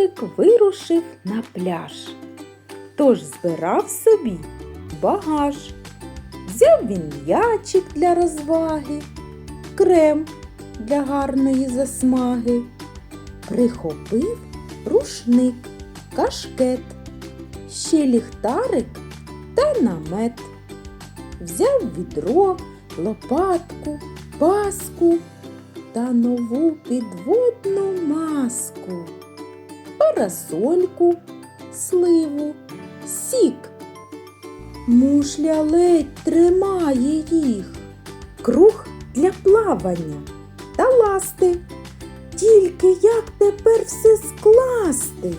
равлик вирушив на пляж. Тож збирав собі багаж. Взяв він м'ячик для розваги, крем для гарної засмаги, прихопив рушник, кашкет, ще ліхтарик та намет. Взяв відро, лопатку, паску та нову підводну маску, парасольку, сливу, сік. Мушля ледь тримає їх, круг для плавання та ласти. Тільки як тепер все скласти?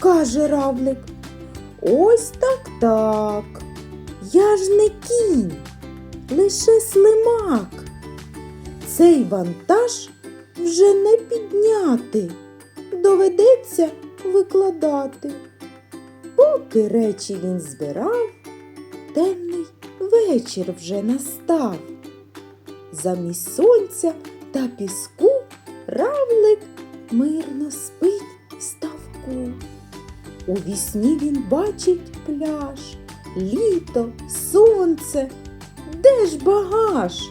каже равлик. Ось так так. Я ж не кінь, лише слимак. Цей вантаж вже не підняти, доведеться викладати. Поки речі він збирав, темний вечір вже настав. Замість сонця та піску равлик мирно спить в ставку. У вісні він бачить пляж, літо, сонце. Де ж багаж?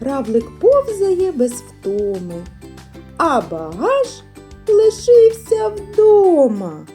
Равлик повзає без втоми, а багаж лишився вдома.